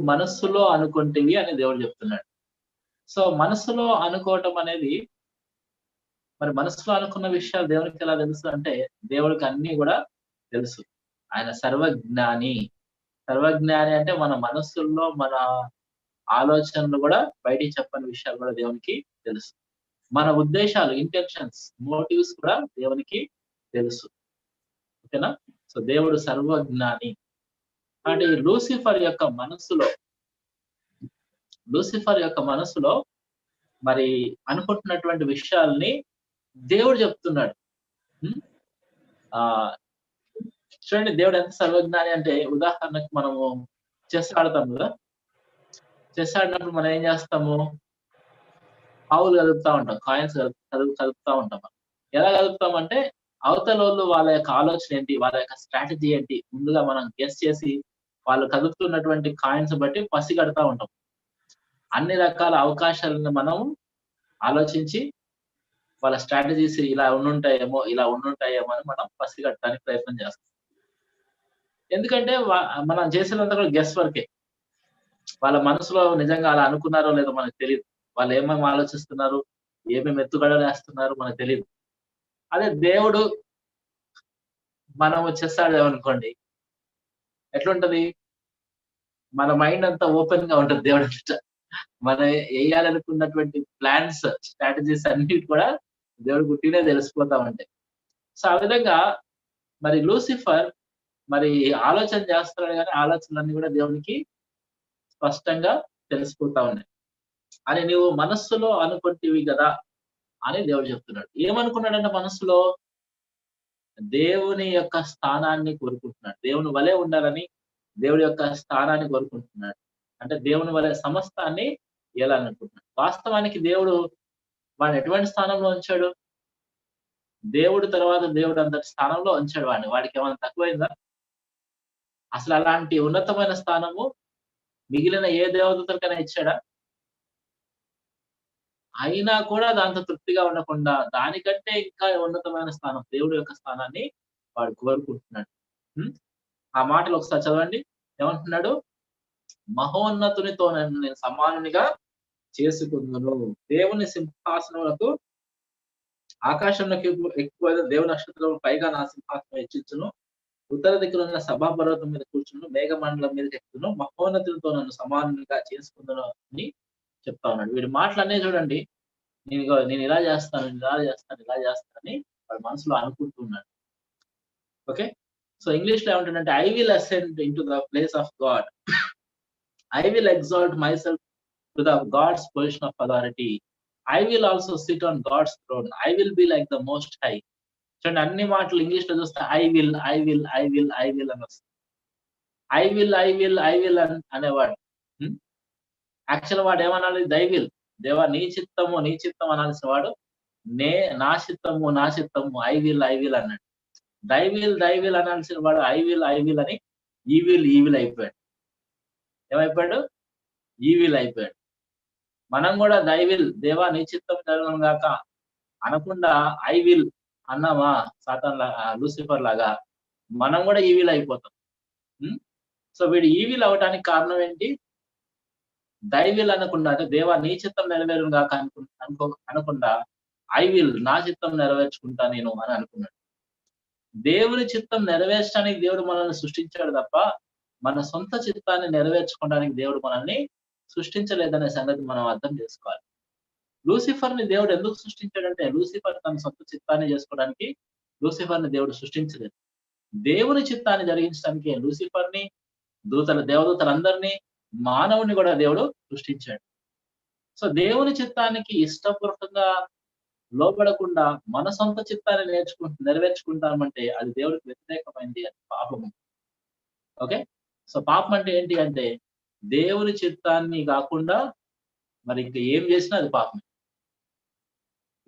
మనస్సులో అనుకుంటేవి అని దేవుడు చెప్తున్నాడు. సో మనస్సులో అనుకోవటం అనేది మరి మనసులో అనుకున్న విషయాలు దేవునికి ఎలా తెలుసు అంటే దేవుడికి అన్ని కూడా తెలుసు. ఆయన సర్వజ్ఞాని. సర్వజ్ఞాని అంటే మన మనస్సుల్లో మన ఆలోచనలు కూడా బయటికి చెప్పని విషయాలు కూడా దేవునికి తెలుసు. మన ఉద్దేశాలు ఇంటెన్షన్స్ మోటివ్స్ కూడా దేవునికి తెలుసు. ఓకేనా? సో దేవుడు సర్వజ్ఞాని. అంటే ఈ లూసిఫర్ యొక్క మనసులో లూసిఫర్ యొక్క మనసులో మరి అనుకుంటున్నటువంటి విషయాల్ని దేవుడు చెప్తున్నాడు. ఆ చూడండి దేవుడు ఎంత సర్వజ్ఞాని అంటే ఉదాహరణకు మనము చెస్ ఆడతాం కదా. చెస్ ఆడినప్పుడు మనం ఏం చేస్తాము? పావులు కలుపుతా ఉంటాం కాయిన్స్ కలుపు కలుపుతా ఉంటాం ఎలా కదుపుతాం అంటే అవతల వాళ్ళు వాళ్ళ యొక్క ఆలోచన ఏంటి? వాళ్ళ యొక్క స్ట్రాటజీ ఏంటి? ముందుగా మనం గెస్ చేసి వాళ్ళు కదుపుతున్నటువంటి కాయిన్స్ బట్టి పసిగడతా ఉంటాం. అన్ని రకాల అవకాశాలను మనం ఆలోచించి వాళ్ళ స్ట్రాటజీస్ ఇలా ఉండుంటాయేమో ఇలా ఉండుంటాయేమో అని మనం పసిగట్టడానికి ప్రయత్నం చేస్తాం. ఎందుకంటే మనం చేసినంత కూడా గెస్ వర్కే వాళ్ళ మనసులో నిజంగా అలా అనుకున్నారో లేదో మనకు తెలియదు వాళ్ళు ఏమేమి ఆలోచిస్తున్నారు ఏమేమి ఎత్తుగడలు వేస్తున్నారు మనకు తెలియదు అదే దేవుడు మనం చేస్తాడు అనుకోండి ఎట్లుంటది? మన మైండ్ అంతా ఓపెన్గా ఉంటది దేవుడు ఎదుట. మనం వేయాలనుకున్నటువంటి ప్లాన్స్ స్ట్రాటజీస్ అన్ని కూడా దేవుడు గుట్టినే తెలిసిపోతా ఉంటాయి. సో ఆ విధంగా మరి లూసిఫర్ మరి ఆలోచన చేస్తున్నాడు కానీ ఆలోచనలన్నీ కూడా దేవునికి స్పష్టంగా తెలిసిపోతా ఉన్నాయి. అని నువ్వు మనస్సులో అనుకుంటేవి కదా అని దేవుడు చెప్తున్నాడు. ఏమనుకున్నాడంటే మనస్సులో? దేవుని యొక్క స్థానాన్ని కోరుకుంటున్నాడు. దేవుని వలె ఉండాలని దేవుడి యొక్క స్థానాన్ని కోరుకుంటున్నాడు. అంటే దేవుని వలె సమస్తాన్ని ఇవ్వాలనుకుంటున్నాడు అనుకుంటున్నాడు వాస్తవానికి దేవుడు వాడిని ఎటువంటి స్థానంలో ఉంచాడు? దేవుడు తర్వాత దేవుడు అంతటి స్థానంలో ఉంచాడు వాడిని. వాడికి ఏమైనా తక్కువైందా? అసలు అలాంటి ఉన్నతమైన స్థానము మిగిలిన ఏ దేవతలకైనా ఇచ్చాడా? అయినా కూడా దాంతో తృప్తిగా ఉండకుండా దానికంటే ఇంకా ఉన్నతమైన స్థానం దేవుడి యొక్క స్థానాన్ని వాడు కోరుకుంటున్నాడు. ఆ మాటలు ఒకసారి చదవండి. ఏమంటున్నాడు? మహోన్నతునితో నన్ను నేను సమానునిగా చేసుకుందును. దేవుని సింహాసనములకు ఆకాశంలోకి ఎక్కువ- దేవు దేవుని నక్షత్రం పైగా నా సింహాసనం హెచ్చించును ఉత్తర దిక్కున ఉన్న సభా పర్వతం మీద కూర్చును. మేఘమండలం మీద ఎక్కును మహోన్నతులతో నన్ను సమానంగా చేసుకుందను అని చెప్తా ఉన్నాడు. వీడి మాటలన్నీ చూడండి. నేను నేను ఇలా చేస్తాను ఇలా చేస్తాను ఇలా చేస్తానని వాడి మనసులో అనుకుంటున్నాడు ఓకే? సో ఇంగ్లీష్లో ఏమంటుందంటే I will ascend into the place of God I will exalt myself to the God's position of authority I will also sit on God's throne I will be like the most high చూడండి అన్ని మాటలు ఇంగ్లీష్లో చూస్తే I will I will I will I will అని వస్తుంది I will I will I will అనేవాడు. Actual వాడు ఏమనాలి? Thy will. దేవా నీ చిత్తము నీ చిత్తం అనాల్సిన వాడు నే నా చిత్తము నా చిత్తము ఐ విల్ ఐ విల్ అన్నాడు. దైవిల్ దైవిల్ అనాల్సిన వాడు ఐ విల్ ఐ విల్ అని ఈవిల్ ఈవిల్ అయిపోయాడు. ఏమైపోయాడు? ఈవిల్ అయిపోయాడు. మనం కూడా దైవిల్ దేవా నీ చిత్తం జరగను గాక అనకుండా ఐ విల్ అన్నామా? సాతాన్ లాగా లూసిఫర్ లాగా మనం కూడా ఈవిల్ అయిపోతాం. సో వీడు ఈవిల్ అవటానికి కారణం ఏంటి? దైవిల్ అనకుండా అంటే దేవా నీ చిత్తం నెరవేరు కాక అనుకు అనుకో అనకుండా ఐ విల్ నా చిత్తం నెరవేర్చుకుంటా నేను అని అనుకున్నాడు. దేవుని చిత్తం నెరవేర్చడానికి దేవుడు మనల్ని సృష్టించాడు తప్ప మన సొంత చిత్తాన్ని నెరవేర్చుకోవడానికి దేవుడు మనల్ని సృష్టించలేదనే సంగతి మనం అర్థం చేసుకోవాలి. లూసిఫర్ని దేవుడు ఎందుకు సృష్టించాడంటే లూసిఫర్ తన సొంత చిత్తాన్ని చేసుకోవడానికి లూసిఫర్ని దేవుడు సృష్టించలేదు. దేవుని చిత్తాన్ని జరిగించడానికి లూసిఫర్ని దూతల దేవదూతలందరినీ మానవుని కూడా దేవుడు సృష్టించాడు. సో దేవుని చిత్తానికి ఇష్టపూర్వకంగా లోబడకుండా మన సొంత చిత్తాన్ని నేర్చుకు నెరవేర్చుకుంటామంటే అది దేవుడికి వ్యతిరేకమైంది అది పాపము. ఓకే? సో పాపం అంటే ఏంటి అంటే దేవుని చిత్తాన్ని కాకుండా మరి ఇంకా ఏం చేసినా అది పాపమే.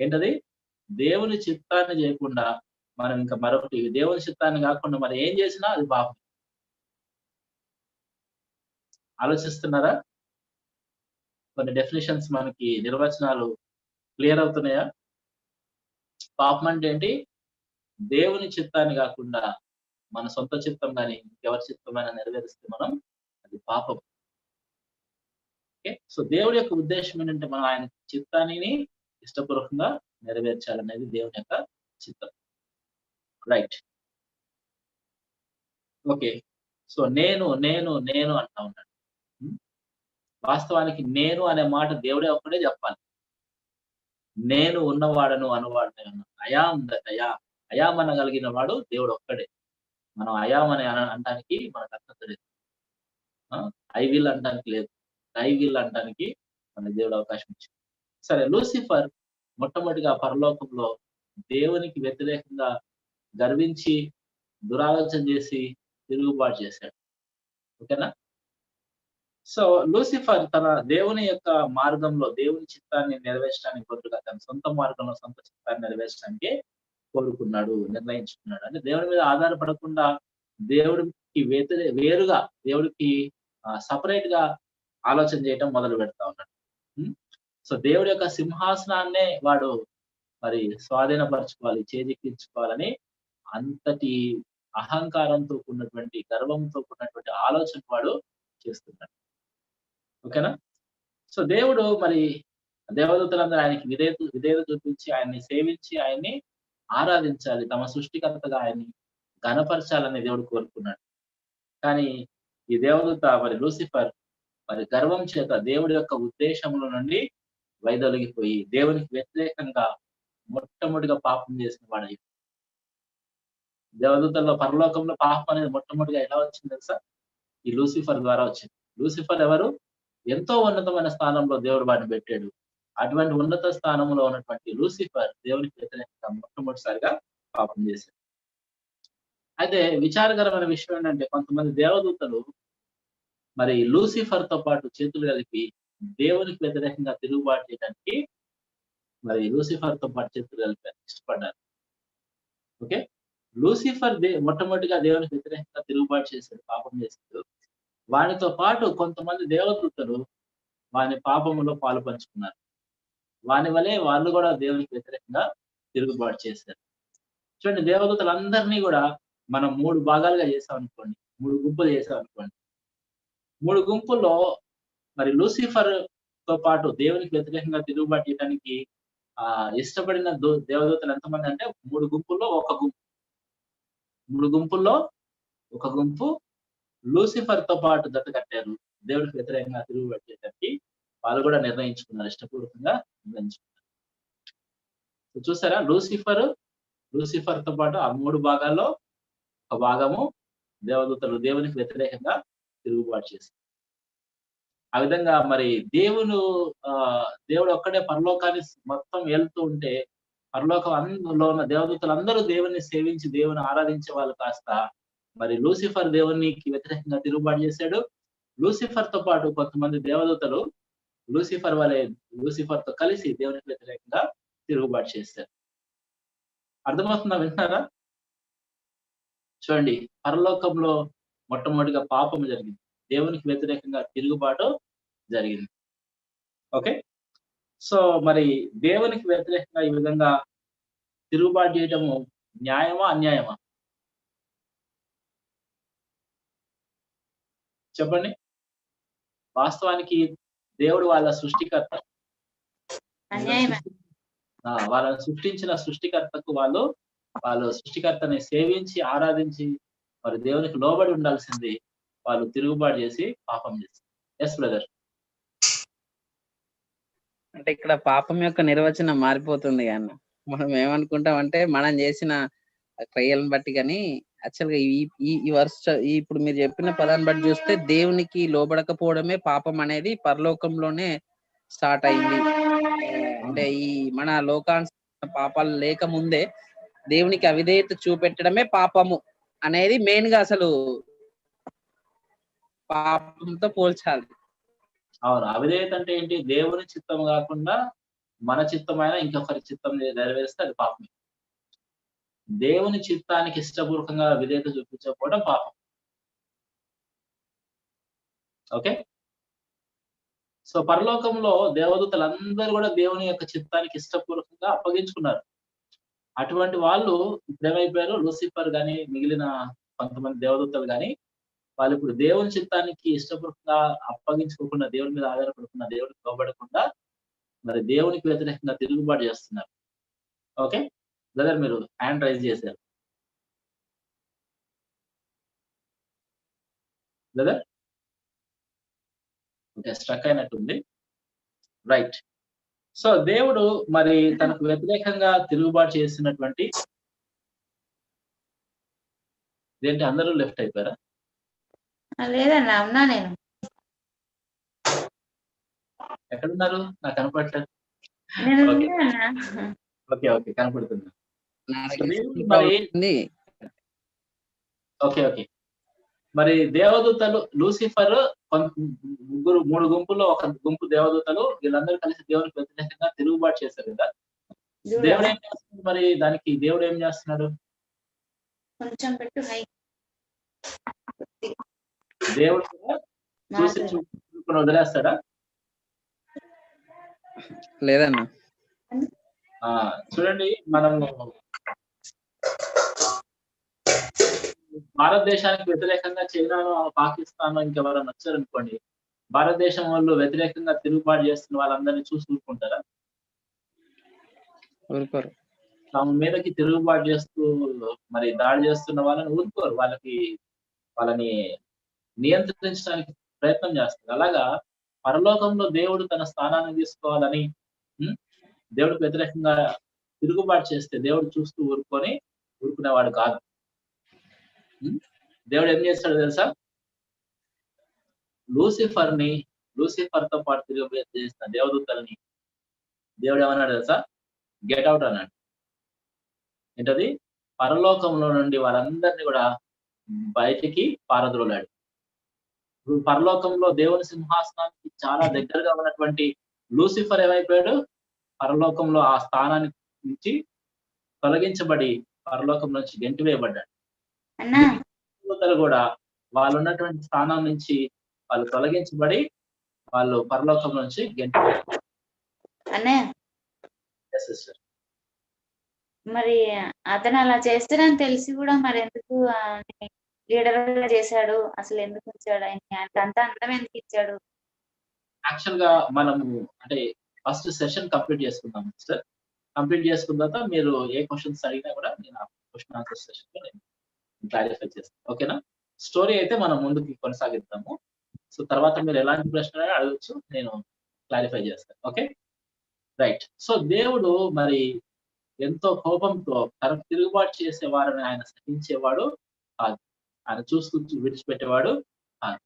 ఏంటది? దేవుని చిత్తాన్ని చేయకుండా మనం ఇంకా మరొకటి దేవుని చిత్తాన్ని కాకుండా మరి ఏం చేసినా అది పాపం ఆలోచిస్తున్నారా? కొన్ని డెఫినేషన్స్ మనకి నిర్వచనాలు క్లియర్ అవుతున్నాయా? పాపం అంటే ఏంటి? దేవుని చిత్తాన్ని కాకుండా మన సొంత చిత్తం కానీ ఎవరి చిత్తమైనా నెరవేరిస్తే మనం అది పాపం. ఓకే? సో దేవుడి యొక్క ఉద్దేశం ఏంటంటే మనం ఆయన చిత్తాన్ని ఇష్టపూర్వకంగా నెరవేర్చాలనేది దేవుని యొక్క చిత్తం. Right okay. సో నేను నేను నేను అంటా ఉన్నాడు వాస్తవానికి నేను అనే మాట దేవుడే ఒక్కడే చెప్పాలి. నేను ఉన్నవాడను అనువాడనే I am that I am. I am అనగలిగిన వాడు దేవుడు ఒక్కడే. మనం అయాం అని అనడానికి మనకు అర్థం లేదు ఐ విల్ అనడానికి లేదు. ఐ విల్ అనడానికి మన దేవుడు అవకాశం ఇచ్చింది సరే లూసిఫర్ మొట్టమొదటిగా పరలోకంలో దేవునికి వ్యతిరేకంగా గర్వించి దురాలోచన చేసి తిరుగుబాటు చేశాడు. ఓకేనా? సో లూసిఫర్ తన దేవుని యొక్క మార్గంలో దేవుని చిత్తాన్ని నెరవేర్చడానికి బదులుగా తన సొంత మార్గంలో సొంత చిత్తాన్ని నెరవేర్చడానికి కోరుకున్నాడు నిర్ణయించుకున్నాడు. అంటే దేవుడి మీద ఆధారపడకుండా దేవుడికి వ్యతిరే వేరుగా దేవుడికి సపరేట్గా ఆలోచన చేయటం మొదలు పెడతా ఉన్నాడు. సో దేవుడి యొక్క సింహాసనాన్నే వాడు మరి స్వాధీనపరచుకోవాలి చేజిక్కించుకోవాలని అంతటి అహంకారంతో కూడినటువంటి గర్వంతో కూడినటువంటి ఆలోచన వాడు చేస్తున్నాడు. ఓకేనా? సో దేవుడు మరి దేవదూతలందరూ ఆయనకి విధేయత విధేయత చూపించి ఆయన్ని సేవించి ఆయన్ని ఆరాధించాలి. తమ సృష్టికర్తగా ఆయన్ని ఘనపరచాలని దేవుడు కోరుకున్నాడు. కానీ ఈ దేవదూత మరి లూసిఫర్ మరి గర్వం చేత దేవుడి యొక్క ఉద్దేశంలో నుండి వైదొలిగిపోయి దేవునికి వ్యతిరేకంగా మొట్టమొదటిగా పాపం చేసిన వాడు దేవదూతల్లో పరలోకంలో పాపం అనేది మొట్టమొదటిగా ఎలా వచ్చింది తెలుసా? ఈ లూసిఫర్ ద్వారా వచ్చింది. లూసిఫర్ ఎవరు? ఎంతో ఉన్నతమైన స్థానంలో దేవుడు వాడిని పెట్టాడు. అటువంటి ఉన్నత స్థానంలో ఉన్నటువంటి లూసిఫర్ దేవునికి వ్యతిరేకంగా మొట్టమొదటిసారిగా పాపం చేశాడు. అయితే విచారకరమైన విషయం ఏంటంటే కొంతమంది దేవదూతలు మరి లూసిఫర్తో పాటు చేతులు కలిపి దేవునికి వ్యతిరేకంగా తిరుగుబాటు చేయడానికి మరి లూసిఫర్తో పాటు చేతులు కలిపి ఇష్టపడ్డారు. ఓకే? లూసిఫర్ దే మొట్టమొదటిగా దేవునికి వ్యతిరేకంగా తిరుగుబాటు చేశాడు పాపం చేశాడు. వానితో పాటు కొంతమంది దేవదూతలు వాని పాపములో పాలు పంచుకున్నారు. వాని వలె వాళ్ళు కూడా దేవునికి వ్యతిరేకంగా తిరుగుబాటు చేశారు. చూడండి దేవదూతలందరినీ కూడా మనం మూడు భాగాలుగా చేసాం అనుకోండి. మూడు గుంపులు చేసాం అనుకోండి. మూడు గుంపుల్లో మరి లూసిఫర్తో పాటు దేవునికి వ్యతిరేకంగా తిరుగుబాటు చేయడానికి ఆ ఇష్టపడిన దేవదూతలు ఎంతమంది అంటే మూడు గుంపుల్లో ఒక గుంపు. మూడు గుంపుల్లో ఒక గుంపు లూసిఫర్తో పాటు జత కట్టారు. దేవుడికి వ్యతిరేకంగా తిరుగు చేయడానికి వాళ్ళు కూడా నిర్ణయించుకున్నారు. ఇష్టపూర్వకంగా నిర్ణయించుకున్నారు. చూసారా? లూసిఫర్ లూసిఫర్తో పాటు ఆ మూడు భాగాల్లో ఒక భాగము దేవదూతలు దేవునికి వ్యతిరేకంగా తిరుగుబాటు చేశారు ఆ విధంగా మరి దేవుడు ఆ దేవుడు ఒక్కడే పరలోకాన్ని మొత్తం వెళ్తూ ఉంటే పరలోకం అందులో ఉన్న దేవదూతలు అందరూ దేవుని సేవించి దేవుని ఆరాధించే వాళ్ళు కాస్త మరి లూసిఫర్ దేవునికి వ్యతిరేకంగా తిరుగుబాటు చేశాడు. లూసిఫర్తో పాటు కొంతమంది దేవదూతలు లూసిఫర్ వలె లూసిఫర్తో కలిసి దేవునికి వ్యతిరేకంగా తిరుగుబాటు చేశారు. అర్థమవుతుందా వింటున్నారా? చూడండి పరలోకంలో మొట్టమొదటిగా పాపం జరిగింది. దేవునికి వ్యతిరేకంగా తిరుగుబాటు జరిగింది. ఓకే? సో మరి దేవునికి వ్యతిరేకంగా ఈ విధంగా తిరుగుబాటు చేయటము న్యాయమా అన్యాయమా? చెప్పండి. వాస్తవానికి దేవుడు వాళ్ళ సృష్టికర్త. అన్యాయమే. ఆ, వాళ్ళని సృష్టించిన సృష్టికర్తకు వాళ్ళు వాళ్ళు సృష్టికర్తని సేవించి ఆరాధించి మరి దేవునికి లోబడి ఉండాల్సింది వాళ్ళు తిరుగుబాటు చేసి పాపం చేస్తారు. ఎస్ బ్రదర్ అంటే ఇక్కడ పాపం యొక్క నిర్వచనం మారిపోతుంది అన్న మనం ఏమనుకుంటాం అంటే మనం చేసిన క్రియలను బట్టి కానీ యాక్చువల్గా ఈ ఈ- ఈ వర్ష ఇప్పుడు మీరు చెప్పిన పదాన్ని బట్టి చూస్తే దేవునికి లోబడకపోవడమే పాపం అనేది పరలోకంలోనే స్టార్ట్ అయింది. అంటే ఈ మన లోకాన్ పాపాలు లేక ముందే దేవునికి అవిధేయత చూపెట్టడమే పాపము అనేది మెయిన్గా అసలు పాపంతో పోల్చాలి. అవును. అవిధేయత అంటే ఏంటి? దేవుని చిత్తం కాకుండా మన చిత్తమైన ఇంకొకరి చిత్తం నెరవేరిస్తే అది పాపం దేవుని చిత్తానికి ఇష్టపూర్వకంగా విధేయత చూపించకపోవడం పాపం. ఓకే? సో పరలోకంలో దేవదూతలందరూ కూడా దేవుని యొక్క చిత్తానికి ఇష్టపూర్వకంగా అప్పగించుకున్నారు. అటువంటి వాళ్ళు ఇప్పుడేమైపోయారు? లూసిఫర్ గాని మిగిలిన కొంతమంది దేవదూతలు గాని వాళ్ళు ఇప్పుడు దేవుని చిత్తానికి ఇష్టపూర్వకంగా అప్పగించుకోకుండా దేవుని మీద ఆధారపడకుండా దేవుడికి లోబడకుండా మరి దేవునికి వ్యతిరేకంగా తిరుగుబాటు చేస్తున్నారు. ఓకే? బ్రదర్ మీరు హ్యాండ్ రైజ్ చేశారు. బ్రదర్? ఓకే స్ట్రక్ అయినట్టుంది. రైట్. సో దేవుడు మరి తనకు వ్యతిరేకంగా తిరుగుబాటు చేసినటువంటి ఏంటి అందరూ లెఫ్ట్ అయిపోయారా? లేదన్నా ఉన్నా నేను. ఎక్కడున్నారు? నాకు కనపడట్లేదు. నేను okay. Okay okay okay okay. మరి దేవదూతలు లూసిఫర్ కొంత ముగ్గురు మూడు గుంపుల్లో ఒక గుంపు దేవదూతలు వీళ్ళందరూ కలిసి దేవునికి వ్యతిరేకంగా తిరుగుబాటు చేశారు కదా? దేవుడు ఏం చేస్తున్నాడు మరి? దానికి దేవుడు ఏం చేస్తున్నాడు? కొంచెం పెట్టు హై. దేవుడు చూసి చూసుకుని వదిలేస్తాడా? లేదన్నా. చూడండి మనము భారతదేశానికి వ్యతిరేకంగా చైనాను పాకిస్తాన్ ఇంకెవరైనా వచ్చారనుకోండి భారతదేశం వాళ్ళు వ్యతిరేకంగా తిరుగుబాటు చేస్తున్న వాళ్ళందరినీ చూసి ఊరుకుంటారా? ఊరుకోరు. తమ మీదకి తిరుగుబాటు చేస్తూ మరి దాడి చేస్తున్న వాళ్ళని ఊరుకోరు. వాళ్ళకి వాళ్ళని నియంత్రించడానికి ప్రయత్నం చేస్తారు. అలాగా పరలోకంలో దేవుడు తన స్థానాన్ని తీసుకోవాలని దేవుడికి వ్యతిరేకంగా తిరుగుబాటు చేస్తే దేవుడు చూస్తూ ఊరుకొని ఊరుకునేవాడు కాదు. దేవుడు ఏం చేస్తాడు తెలుసా? లూసిఫర్ని లూసిఫర్తో పాటు తిరుగు చేసిన దేవదూతల్ని. దేవుడు ఏమన్నాడు తెలుసా? గెట్ అవుట్ అన్నాడు. ఏంటది? పరలోకంలో నుండి వాళ్ళందరినీ కూడా బయటికి పారద్రోలాడు. ఇప్పుడు పరలోకంలో దేవుని సింహాసనానికి చాలా దగ్గరగా ఉన్నటువంటి లూసిఫర్ ఏమైపోయాడు? పరలోకంలో ఆ స్థానానికి నుంచి తొలగించబడి పరలోకం నుంచి గెంటి వేయబడ్డాడు అన్నా దేవతలు కూడా వాళ్ళు ఉన్నటువంటి స్థానం నుంచి వాళ్ళు తొలగించబడి వాళ్ళు పరలోకం నుంచి గెంటి అన్నయ్య సిస్టర్ మరి అతను అలా చేస్తాడని తెలిసి కూడా మరి ఎందుకు లీడర్ చేశాడు? అసలు ఎందుకు ఇచ్చాడు ఆయనకి అంత అందం ఎందుకు ఇచ్చాడు? యాక్చువల్గా మనము అంటే ఫస్ట్ సెషన్ కంప్లీట్ చేసుకుందాం సార్ కంప్లీట్ చేసుకున్న తర్వాత మీరు ఏ క్వశ్చన్స్ అడిగినా కూడా నేను ఆ క్వశ్చన్ ఆన్సర్ సెషన్ నేను క్లారిఫై చేస్తాను. ఓకేనా? స్టోరీ అయితే మనం ముందుకి కొనసాగిద్దాము. సో తర్వాత మీరు ఎలాంటి ప్రశ్న అడగచ్చు నేను క్లారిఫై చేస్తాను. ఓకే? రైట్. సో దేవుడు మరి ఎంతో కోపంతో తనకు తిరుగుబాటు చేసే వారిని ఆయన సహించేవాడు కాదు. ఆయన చూస్తూ విడిచిపెట్టేవాడు కాదు.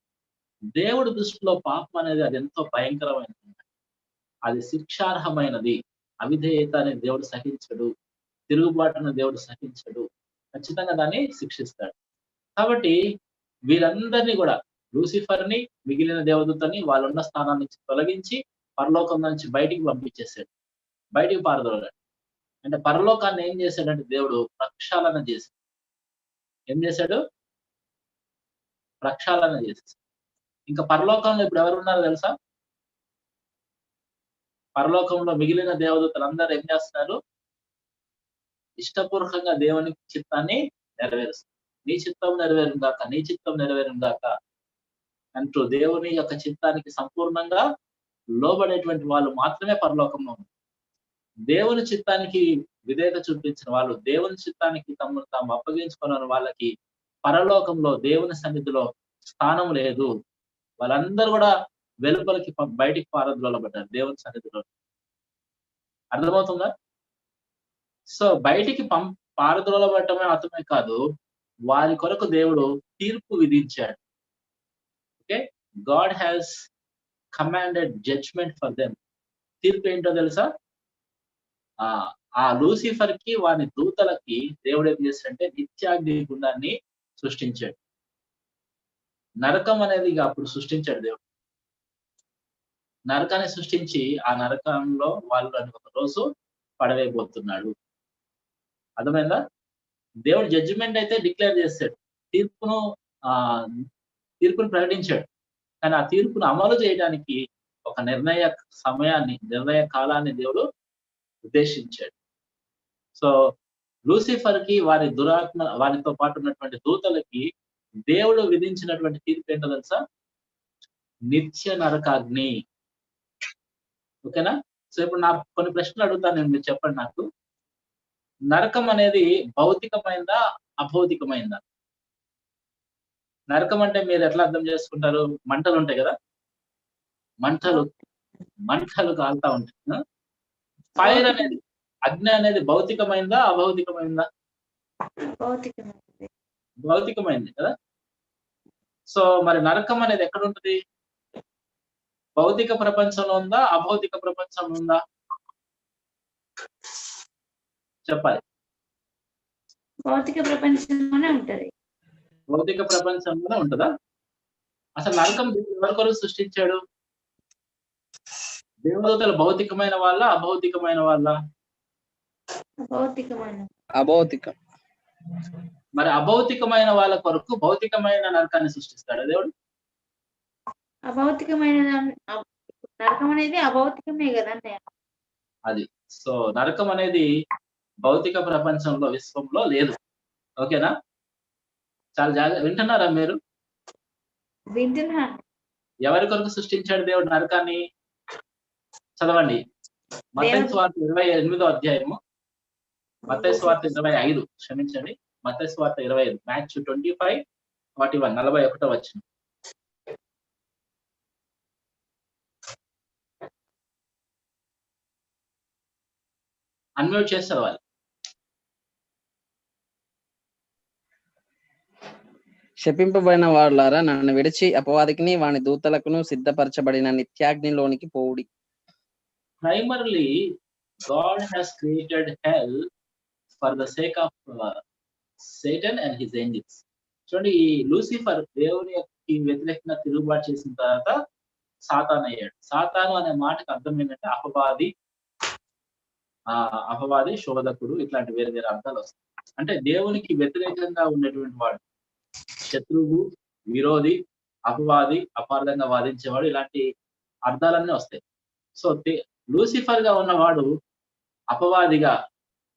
దేవుడి దృష్టిలో పాపం అనేది అది ఎంతో భయంకరమైనది. అది శిక్షార్హమైనది. అవిధేయత అనే దేవుడు సహించడు. తిరుగుబాటును దేవుడు సహించడు. ఖచ్చితంగా దాన్ని శిక్షిస్తాడు. కాబట్టి వీరందరినీ కూడా లూసిఫర్ని మిగిలిన దేవదూతని వాళ్ళున్న స్థానం నుంచి తొలగించి పరలోకం నుంచి బయటికి పంపించేశాడు. బయటికి పారదోలాడు. అంటే పరలోకాన్ని ఏం చేశాడంటే దేవుడు ప్రక్షాళన చేశాడు. ఏం చేశాడు? ప్రక్షాళన చేశాడు. ఇంకా పరలోకంలో ఇప్పుడు ఎవరు ఉన్నారో తెలుసా? పరలోకంలో మిగిలిన దేవదూతలందరూ ఏం చేస్తారు? ఇష్టపూర్వకంగా దేవుని చిత్తాన్ని నెరవేరుస్తారు. నీ చిత్తం నెరవేరును గాక నీ చిత్తం నెరవేరును గాక అంటూ దేవుని యొక్క చిత్తానికి సంపూర్ణంగా లోబడేటువంటి వాళ్ళు మాత్రమే పరలోకంలో ఉన్నారు. దేవుని చిత్తానికి విధేయత చూపించిన వాళ్ళు దేవుని చిత్తానికి తమను తాము అప్పగించుకున్న వాళ్ళకి పరలోకంలో దేవుని సన్నిధిలో స్థానం లేదు. వాళ్ళందరూ కూడా వెలుపలకి బయటికి పారద్రోలబడ్డారు దేవుని సన్నిధిలో. అర్థమవుతుందా? సో బయటికి పం పారద్రోలబడటమే అర్థమే కాదు వారి కొరకు దేవుడు తీర్పు విధించాడు. Okay? God has commanded judgement for them. తీర్పు ఏంటో తెలుసా? ఆ ఆ లూసిఫర్కి వారి దూతలకి దేవుడు ఏం చేస్తాడంటే నిత్యాగ్ని గుండాన్ని సృష్టించాడు. నరకం అనేది అప్పుడు సృష్టించాడు దేవుడు. నరకాన్ని సృష్టించి ఆ నరకంలో వాళ్ళని ఒక రోజు పడవేయబోతున్నాడు. అర్థమైందా? దేవుడు జడ్జిమెంట్ అయితే డిక్లేర్ చేస్తాడు. తీర్పును ఆ తీర్పును ప్రకటించాడు. కానీ ఆ తీర్పును అమలు చేయడానికి ఒక నిర్ణయ సమయాన్ని నిర్ణయ కాలాన్ని దేవుడు ఉద్దేశించాడు. సో లూసిఫర్కి వారి దురాత్మ వారితో పాటు ఉన్నటువంటి దూతలకి దేవుడు విధించినటువంటి తీర్పు ఏంటో తెలుసా? నిత్య నరకాగ్ని. ఓకేనా? సో ఇప్పుడు నాకు కొన్ని ప్రశ్నలు అడుగుతాను నేను మీరు చెప్పండి నాకు. నరకం అనేది భౌతికమైందా అభౌతికమైందా? నరకం అంటే మీరు ఎట్లా అర్థం చేసుకుంటారు? మంటలు ఉంటాయి కదా? మంటలు మంటలు కాలుతా ఉంటాయి ఫైర్ అనేది అగ్ని అనేది భౌతికమైందా అభౌతికమైందా? భౌతికమైంది కదా? సో మరి నరకం అనేది ఎక్కడ ఉంటుంది? భౌతిక ప్రపంచంలో ఉందా? అభౌతిక ప్రపంచంలో ఉందా? చెప్పాలి. భౌతిక ప్రపంచంలోనే ఉంటది. భౌతిక ప్రపంచంలోనే ఉంటుందా? అసలు నరకం దేవుడు ఎవరి కొరకు సృష్టించాడు దేవదూతలు భౌతికమైన వాళ్ళ? అభౌతికమైన వాళ్ళ? భౌతికమైన అభౌతికం. మరి అభౌతికమైన వాళ్ళ కొరకు భౌతికమైన నరకాన్ని సృష్టిస్తాడు దేవుడు? అభౌతికమైన నరకం అనేది అభౌతికమే కదండి. అది. సో నరకం అనేది భౌతిక ప్రపంచంలో విశ్వంలో లేదు. ఓకేనా? చాలా జాగ్రత్త వింటున్నారా మీరు? వింటున్నా. ఎవరి కొరకు సృష్టించాడు దేవుడు నరకాన్ని? చదవండి. దేవుడు- స్వార్థ ఇరవై ఎనిమిదో అధ్యాయము. మత్తయి స్వార్థ ఇరవై ఐదు. క్షమించండి. మత్తయి స్వార్థ ఇరవై ఐదు. Matthew twenty five forty one. నలభై ఒకటో వచ్చిన అన్మ్యూట్ చేస్తారు వాళ్ళు. శపింపబడిన వాళ్ళారా నన్ను విడిచి అపవాదికిని వాని దూతలకును సిద్ధపరచబడిన నిత్యాగ్నిలోనికి పోవుడి. God has created hell for the sake of uh, Satan and his angels. చూడండి ఈ లూసిఫర్ దేవుని యొక్క వ్యతిరేకంగా తిరుగుబాటు చేసిన తర్వాత సాతాన్ అయ్యాడు. సాతాను అనే మాటకు అర్థం ఏంటంటే అపవాది ఆ అపవాది శోధకుడు ఇట్లాంటి వేరే వేరే అర్థాలు వస్తాయి. అంటే దేవునికి వ్యతిరేకంగా ఉన్నటువంటి వాడు శత్రువు విరోధి అపవాది అపార్థంగా వాదించేవాడు ఇలాంటి అర్థాలన్నీ వస్తాయి. సో లూసిఫర్గా ఉన్నవాడు అపవాదిగా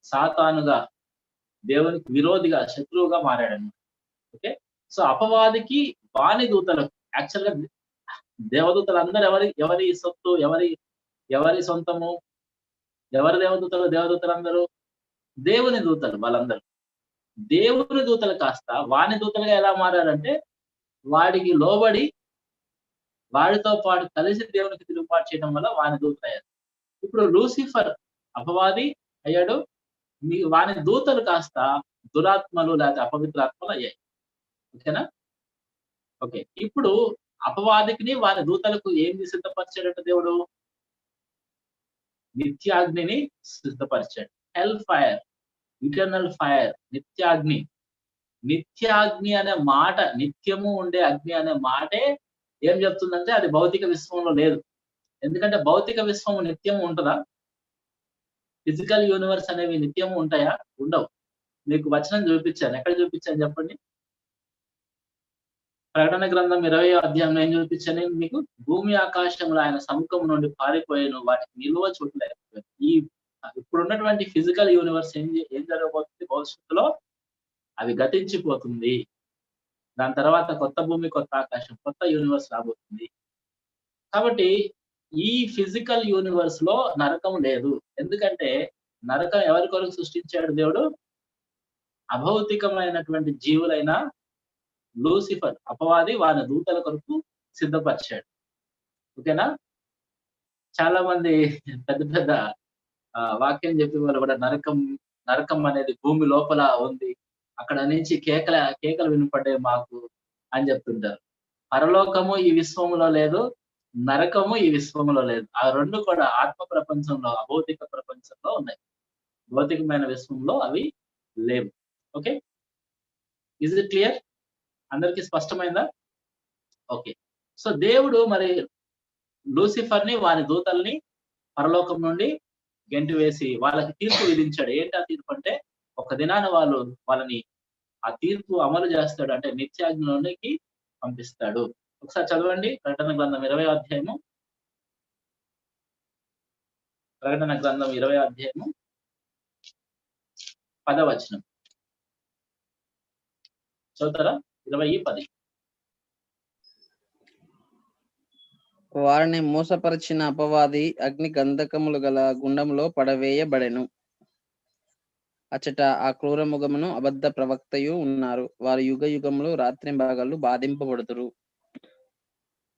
సాతానుగా దేవునికి విరోధిగా శత్రువుగా మారాడు ఓకే? సో అపవాదికి వాణి దూతలకు యాక్చువల్గా దేవదూతలు అందరు ఎవరి ఎవరి సొత్తు ఎవరి ఎవరి సొంతము ఎవరు దేవదూతలు? దేవదూతలు అందరూ దేవుని దూతలు వాళ్ళందరూ. దేవుని దూతలు కాస్త వాణి దూతలుగా ఎలా మారారంటే వాడికి లోబడి వాడితో పాటు కలిసి దేవునికి తిరుగుబాటు చేయడం వల్ల వాని దూతలు అయ్యారు ఇప్పుడు లూసిఫర్ అపవాది అయ్యాడు. మీ వాని దూతలు కాస్త దురాత్మలు లేకపోతే అపవిత్రాత్మలు అయ్యాయి. ఓకేనా? ఓకే. ఇప్పుడు అపవాదికిని వారి దూతలకు ఏం సిద్ధపరిచాడట దేవుడు? నిత్యాగ్నిని సిద్ధపరచాడు. హెల్ ఫైర్ ఇటర్నల్ ఫైర్ నిత్యాగ్ని. నిత్యాగ్ని అనే మాట నిత్యము ఉండే అగ్ని అనే మాటే ఏం చెప్తుందంటే అది భౌతిక విశ్వంలో లేదు. ఎందుకంటే భౌతిక విశ్వం నిత్యం ఉంటుందా? ఫిజికల్ యూనివర్స్ అనేవి నిత్యము ఉంటాయా? ఉండవు. మీకు వచనం చూపించాను. ఎక్కడ చూపించాను చెప్పండి? ప్రకటన గ్రంథం ఇరవై అధ్యాయం ఏం చూపించాను మీకు భూమి ఆకాశంలో ఆయన సముఖం నుండి పారిపోయాను వాటికి నిల్వ చూడలేదు ఈ ఇప్పుడు ఉన్నటువంటి ఫిజికల్ యూనివర్స్ ఏం ఏం జరగబోతుంది? భవిష్యత్తులో అవి గతించిపోతుంది. దాని తర్వాత కొత్త భూమి కొత్త ఆకాశం కొత్త యూనివర్స్ రాబోతుంది. కాబట్టి ఈ ఫిజికల్ యూనివర్స్లో నరకం లేదు. ఎందుకంటే నరకం ఎవరి కొరకు సృష్టించాడు దేవుడు? అభౌతికమైనటువంటి జీవులైన లూసిఫర్ అపవాది వారి దూతల కొరకు సిద్ధపరిచాడు. ఓకేనా? చాలా మంది పెద్ద పెద్ద వాక్యం చెప్పే వాళ్ళు కూడా నరకం నరకం అనేది భూమి లోపల ఉంది. అక్కడ నుంచి కేకల కేకలు వినపడ్డాయి మాకు అని చెప్తుంటారు. పరలోకము ఈ విశ్వములో లేదు నరకము ఈ విశ్వములో లేదు. ఆ రెండు కూడా ఆత్మ ప్రపంచంలో అభౌతిక ప్రపంచంలో ఉన్నాయి. భౌతికమైన విశ్వంలో అవి లేవు. ఓకే? ఇజ్ ఇట్ క్లియర్ అందరికీ స్పష్టమైందా? ఓకే. సో దేవుడు మరి లూసిఫర్ని వారి దూతల్ని పరలోకం నుండి గెంటి వేసి వాళ్ళకి తీర్పు విధించాడు. ఏంటి ఆ తీర్పు అంటే ఒక దినాన వాళ్ళు వాళ్ళని ఆ తీర్పు అమలు చేస్తాడు. అంటే నిత్యాగ్నిలోనికి పంపిస్తాడు. ఒకసారి చదవండి. ప్రకటన గ్రంథం ఇరవై అధ్యాయము. ప్రకటన గ్రంథం ఇరవై అధ్యాయము. పదవచనం. చదువుతారా? ఇరవై పది. వారిని మోసపరిచిన అపవాది అగ్ని గంధకములు గల గుండంలో పడవేయబడెను. అచట ఆ క్రూర ముఖమును అబద్ధ ప్రవక్తయు ఉన్నారు. వారు యుగ యుగములు రాత్రి భాగాలు బాధింపబడుతురు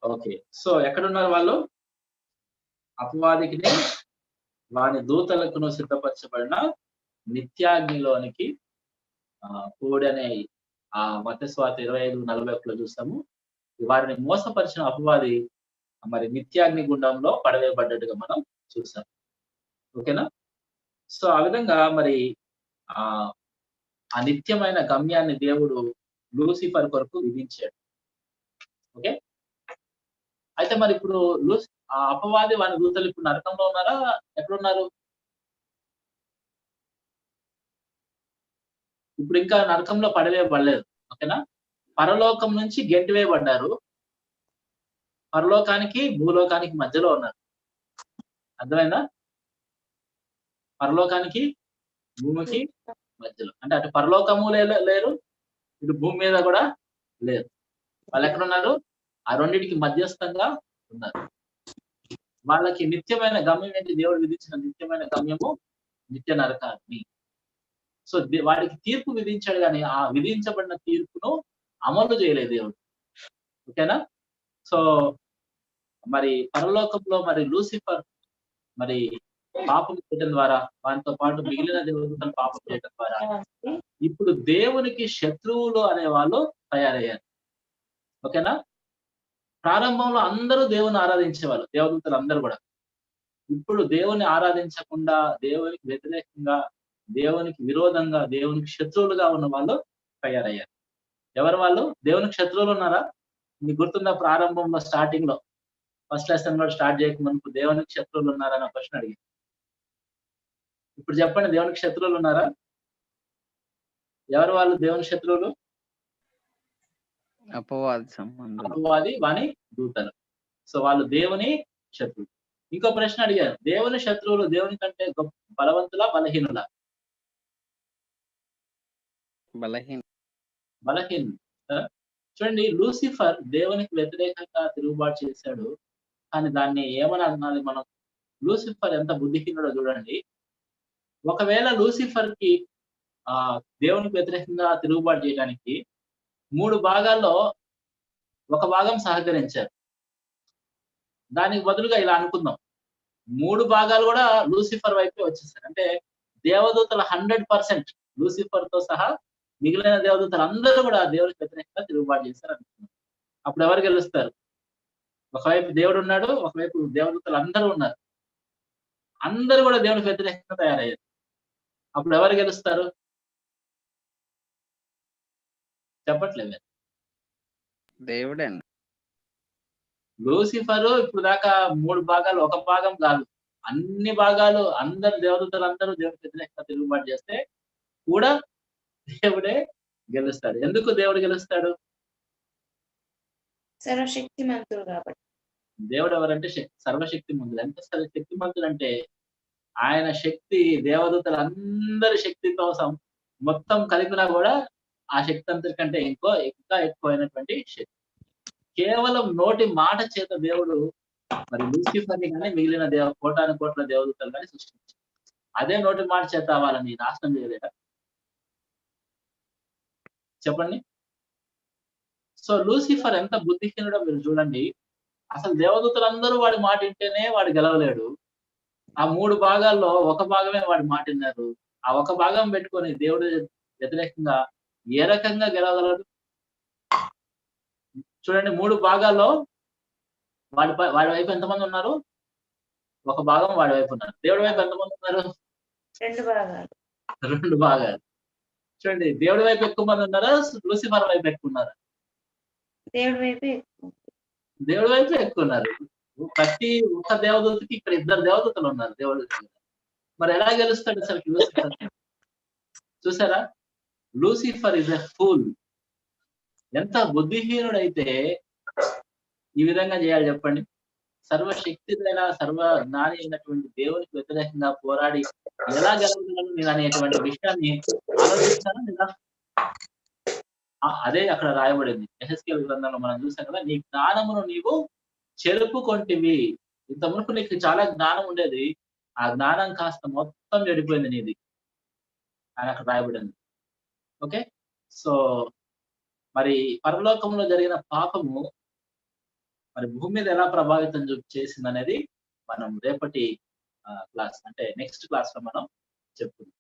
ఓకే. సో ఎక్కడున్నారు వాళ్ళు? అపవాదికి వాని దూతలకును సిద్ధపరచబడిన నిత్యాగ్నిలోనికి పూడి అనే ఆ మత్స్వాత ఇరవై ఐదు నలభై ఒకటిలో చూస్తాము వారిని మోసపరిచిన అపవాది మరి నిత్యాగ్ని గుండంలో పడవేయబడ్డట్టుగా మనం చూస్తాం. ఓకేనా? సో ఆ విధంగా మరి ఆ ఆ నిత్యమైన గమ్యాన్ని దేవుడు లూసిఫర్ కొరకు విధించాడు. ఓకే? అయితే మరి ఇప్పుడు లూసి ఆ అపవాది వాని దూతలు ఇప్పుడు నరకంలో ఉన్నారా? ఎక్కడున్నారు? ఇప్పుడు ఇంకా నరకంలో పడవేయబడలేదు ఓకేనా? పరలోకం నుంచి గెంటివేయబడ్డారు పరలోకానికి భూలోకానికి మధ్యలో ఉన్నారు. అర్థమైందా? పరలోకానికి భూమికి మధ్యలో. అంటే అటు పరలోకము లేరు ఇటు భూమి మీద కూడా లేరు. వాళ్ళు ఎక్కడ ఉన్నారు ఆ రెండింటికి మధ్యస్థంగా ఉన్నారు. వాళ్ళకి నిత్యమైన గమ్యం ఏంటి? దేవుడు విధించిన నిత్యమైన గమ్యము నిత్య నరకాన్ని సో వాడికి తీర్పు విధించాడు కానీ ఆ విధించబడిన తీర్పును అమలు చేయలేదు దేవుడు. ఓకేనా? సో మరి పరలోకంలో మరి లూసిఫర్ మరి పాపం చేయడం ద్వారా వారితో పాటు మిగిలిన దేవతలు పాపం చేయడం ద్వారా ఇప్పుడు దేవునికి శత్రువులు అనే వాళ్ళు తయారయ్యారు. ఓకేనా? ప్రారంభంలో అందరూ దేవుని ఆరాధించేవాళ్ళు దేవదూతలు అందరూ కూడా. ఇప్పుడు దేవుని ఆరాధించకుండా దేవునికి వ్యతిరేకంగా దేవునికి విరోధంగా దేవునికి శత్రువులుగా ఉన్న వాళ్ళు తయారయ్యారు. ఎవరు వాళ్ళు? దేవునికి శత్రువులు ఉన్నారా? మీకు గుర్తుందా ప్రారంభంలో స్టార్టింగ్లో ఫస్ట్ లెసన్లో స్టార్ట్ చేయకముందు దేవునికి శత్రువులు ఉన్నారా అన్న క్వశ్చన్ అడిగి ఇప్పుడు చెప్పండి దేవునికి శత్రువులు ఉన్నారా? ఎవరు వాళ్ళు దేవుని శత్రువులు? అపవాది సంబంధం. అపవాది వాని దూతలు. సో వాళ్ళు దేవుని శత్రువులు. ఇంకో ప్రశ్న అడిగారు. దేవుని శత్రువులు దేవుని కంటే గొప్ప బలవంతుల బలహీనుల? బలహీన బలహీనులు చూడండి లూసిఫర్ దేవునికి వ్యతిరేకంగా తిరుగుబాటు చేశాడు. కానీ దాన్ని ఏమని అనాలి మనం? లూసిఫర్ ఎంత బుద్ధిహీనుడో చూడండి. ఒకవేళ లూసిఫర్కి ఆ దేవునికి వ్యతిరేకంగా తిరుగుబాటు చేయడానికి మూడు భాగాల్లో ఒక భాగం సహకరించారు. దానికి బదులుగా ఇలా అనుకుందాం. మూడు భాగాలు కూడా లూసిఫర్ వైపే వచ్చేసారు అంటే దేవదూతల హండ్రెడ్ పర్సెంట్ లూసిఫర్తో సహా మిగిలిన దేవదూతలు అందరూ కూడా దేవునికి వ్యతిరేకంగా తిరుగుబాటు చేశారు అనుకున్నాం అప్పుడు ఎవరు గెలుస్తారు? ఒకవైపు దేవుడు ఉన్నాడు ఒకవైపు దేవదూతలు అందరూ ఉన్నారు. అందరూ కూడా దేవునికి వ్యతిరేకంగా తయారయ్యారు. అప్పుడు ఎవరు గెలుస్తారు? చెప్పట్లేదు దేవుడే లూసిఫర్ ఇప్పుడు దాకా మూడు భాగాలు ఒక భాగం కాదు. అన్ని భాగాలు అందరు దేవదూతలు అందరూ దేవుడికి వ్యతిరేకంగా తిరుగుబాటు చేస్తే కూడా దేవుడే గెలుస్తాడు. ఎందుకు దేవుడు గెలుస్తాడు? సర్వశక్తిమంతుడు కాబట్టి. దేవుడు ఎవరంటే శక్- సర్వశక్తి మంతుడు ఎంత సర్వ శక్తిమంతుడు అంటే ఆయన శక్తి దేవదూతలు అందరి శక్తితో మొత్తం కలిపినా కూడా ఆ శక్తి అంతకంటే ఇంకో ఇంకా ఎక్కువైనటువంటి శక్తి. కేవలం నోటి మాట చేత దేవుడు మరి లూసిఫర్ని కానీ మిగిలిన దేవ కోటాను కోట్ల దేవదూతలు కానీ సృష్టించారు. అదే నోటి మాట చేత వాళ్ళని నాశనం చేయలేట చెప్పండి. సో లూసిఫర్ ఎంత బుద్ధిహీనుడో మీరు చూడండి. అసలు దేవదూతలందరూ వాడి మాట వింటేనే వాడు గెలవలేడు. ఆ మూడు భాగాల్లో ఒక భాగమే వాడి మాట విన్నారు. ఆ ఒక భాగం పెట్టుకొని దేవుడు వ్యతిరేకంగా ఏ రకంగా గెలవగలడు? చూడండి మూడు భాగాల్లో వాడి వాడి వైపు ఎంతమంది ఉన్నారు? ఒక భాగం వాడి వైపు ఉన్నారు. దేవుడి వైపు ఎంతమంది ఉన్నారు? రెండు భాగాలు. రెండు భాగాలు. చూడండి దేవుడి వైపు ఎక్కువ మంది ఉన్నారా? లూసిఫర్ వైపు ఎక్కువ ఉన్నారా? దేవుడి వైపే దేవుడి వైపు ఎక్కువ ఉన్నారు. ప్రతి ఒక్క దేవదూతకి ఇక్కడ ఇద్దరు దేవదూతలు ఉన్నారు దేవుడి మరి ఎలా గెలుస్తాడు అసలు లూసిఫర్? చూసారా? Lucifer is a fool. ఎంత బుద్ధిహీనుడైతే ఈ విధంగా చేయాలి చెప్పండి. సర్వశక్తిదైన సర్వ జ్ఞాని అయినటువంటి దేవునికి వ్యతిరేకంగా పోరాడి ఎలా గెలవగలను నేను అనేటువంటి విషయాన్ని ఆలోచిస్తాను లేదా? అదే అక్కడ రాయబడింది. ఎస్ఎస్కే గ్రంథంలో మనం చూసాం కదా నీ జ్ఞానమును నీవు చెరుపుకొంటివి. ఇంత మునుపు నీకు చాలా జ్ఞానం ఉండేది. ఆ జ్ఞానం కాస్త మొత్తం చెడిపోయింది నీది. అని అక్కడ రాయబడింది. ఓకే? సో మరి పరలోకంలో జరిగిన పాపము మరి భూమి మీద ఎలా ప్రభావితం చేసింది అనేది మనం రేపటి క్లాస్ అంటే నెక్స్ట్ క్లాస్లో మనం చెప్పుకుందాం.